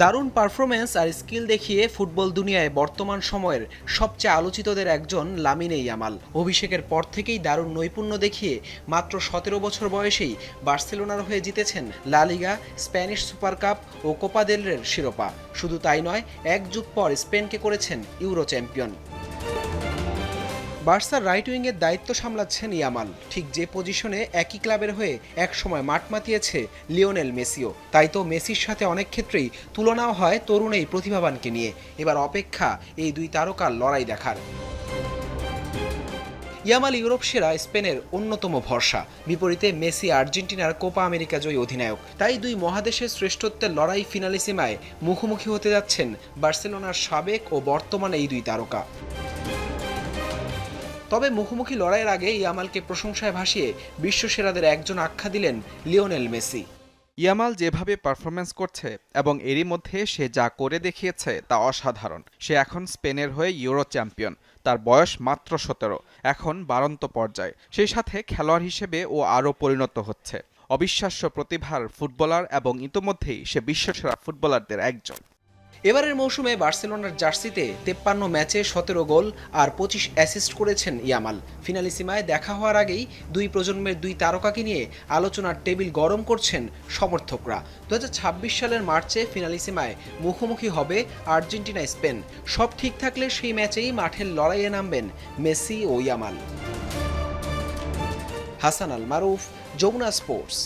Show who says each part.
Speaker 1: দারুণ পারফরমেন্স আর স্কিল দেখিয়ে ফুটবল দুনিয়ায় বর্তমান সময়ের সবচেয়ে আলোচিতদের একজন লামিনে ইয়ামাল। অভিষেকের পর থেকেই দারুণ নৈপুণ্য দেখিয়ে মাত্র সতেরো বছর বয়সেই বার্সেলোনার হয়ে জিতেছেন La Liga Spanish super cup ও কোপা দেলরের শিরোপা। শুধু তাই নয়, এক যুগ পর স্পেনকে করেছেন ইউরো চ্যাম্পিয়ন। বার্সার রাইট উইংয়ের দায়িত্ব সামলাচ্ছেন ইয়ামাল। ঠিক যে পজিশনে একই ক্লাবের হয়ে একসময় মাঠ মাতিয়েছে লিওনেল মেসিও। তাই তো মেসির সাথে অনেক ক্ষেত্রেই তুলনাও হয় তরুণ এই প্রতিভাবানকে নিয়ে। এবার অপেক্ষা এই দুই তারকার লড়াই দেখার। ইয়ামাল ইউরোপ সেরা স্পেনের অন্যতম ভরসা। বিপরীতে মেসি আর্জেন্টিনার কোপা আমেরিকা জয়ী অধিনায়ক। তাই দুই মহাদেশের শ্রেষ্ঠত্বের লড়াই ফিনালিসিমায় মুখোমুখি হতে যাচ্ছেন বার্সেলোনার সাবেক ও বর্তমানে এই দুই তারকা। তবে মুখোমুখি লড়াইয়ের আগে ইয়ামালকে প্রশংসায় ভাসিয়ে বিশ্বসেরাদের একজন আখ্যা দিলেন লিওনেল মেসি।
Speaker 2: ইয়ামাল যেভাবে পারফরমেন্স করছে এবং এরই মধ্যে সে যা করে দেখিয়েছে তা অসাধারণ। সে এখন স্পেনের হয়ে ইউরো চ্যাম্পিয়ন। তার বয়স মাত্র সতেরো। এখন বারন্ত পর্যায়ে। সেই সাথে খেলোয়াড় হিসেবে ও আরও পরিণত হচ্ছে। অবিশ্বাস্য প্রতিভার ফুটবলার এবং ইতোমধ্যেই সে বিশ্বসেরা ফুটবলারদের একজন।
Speaker 1: এবারের মৌসুমে বার্সেলোনার জার্সিতে তেপ্পান্ন ম্যাচে সতেরো গোল আর পঁচিশ অ্যাসিস্ট করেছেন ইয়ামাল। ফিনালিসিমায় দেখা হওয়ার আগেই দুই প্রজন্মের দুই তারকাকে নিয়ে আলোচনার টেবিল গরম করছেন সমর্থকরা। দু হাজার ছাব্বিশ সালের মার্চে ফিনালিসিমায় মুখোমুখি হবে আর্জেন্টিনা, স্পেন। সব ঠিক থাকলে সেই ম্যাচেই মাঠের লড়াইয়ে নামবেন মেসি ও ইয়ামাল। হাসান আল মারুফ, যমুনা স্পোর্টস।